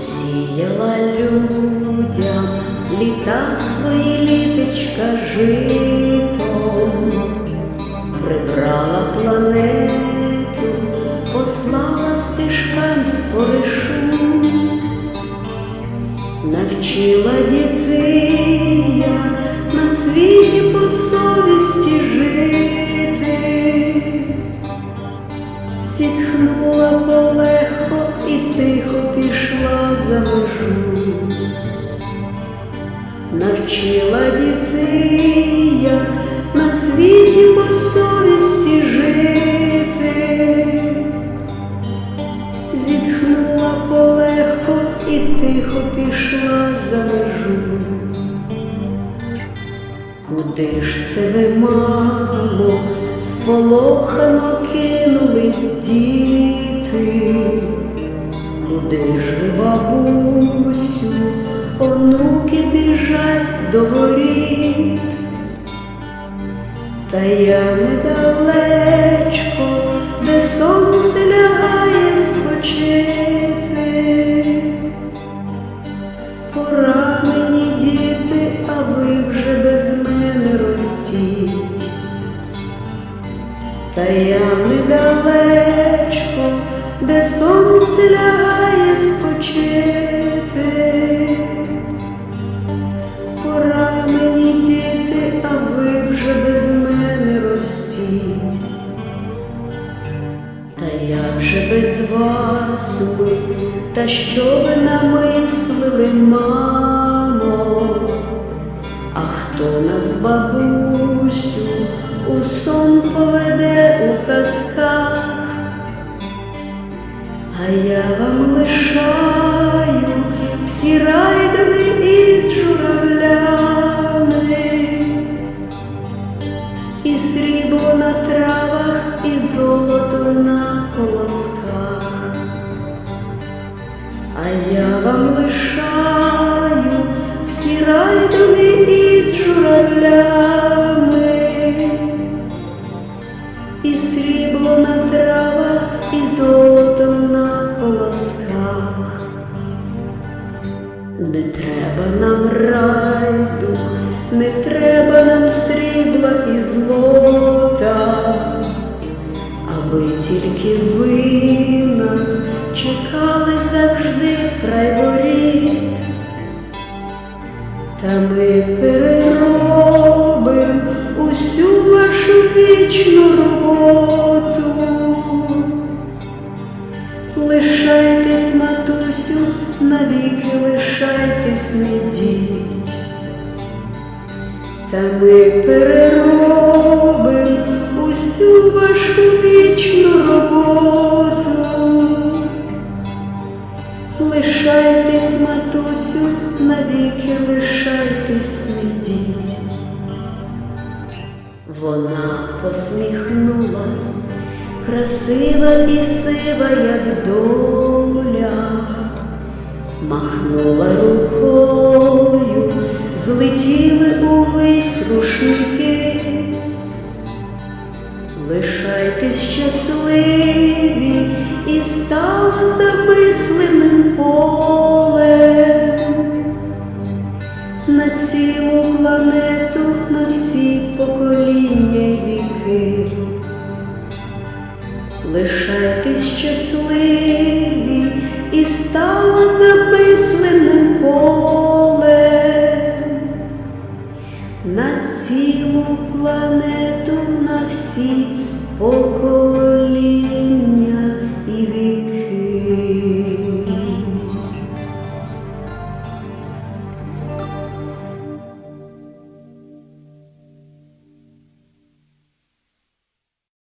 Посіяла людям літа свої літочка житом, прибрала планету, послала стежкам споришу, навчила дітей, на світі по совісті жити. Зітхнула полегко і тихо навчила дітей, як на світі по совісті жити, зітхнула полегко і тихо пішла за межу. Куди ж це ви, мамо, сполохано кинулись діти? Куди ж ви, бабусю, онуки біжать до воріт? Та я недалечко, де сонце лягає спочити. Пора мені, діти, а ви вже без мене ростіть. Та я недалечко, де сонце лягає вас ми, та що ви намислили, мамо? А хто нас, бабусю, у сон поведе у казках? Не треба нам райду, не треба нам срібла і злота, аби тільки ви нас чекали завжди край воріт. Та ми переробим усю вашу вічну роботу. Лишайтесь, матусю, навіки лишайтесь, не. Та ми переробим усю вашу вічну роботу. Лишайтесь, матусю, навіки лишайтесь, не. Вона посміхнулась, красива і сива, як доля, махнула рукою, злетіли увесь рушники. Лишайтесь щасливі і стала замисленим полем на цілу планету, на всі покоління й віки. Лишайтесь на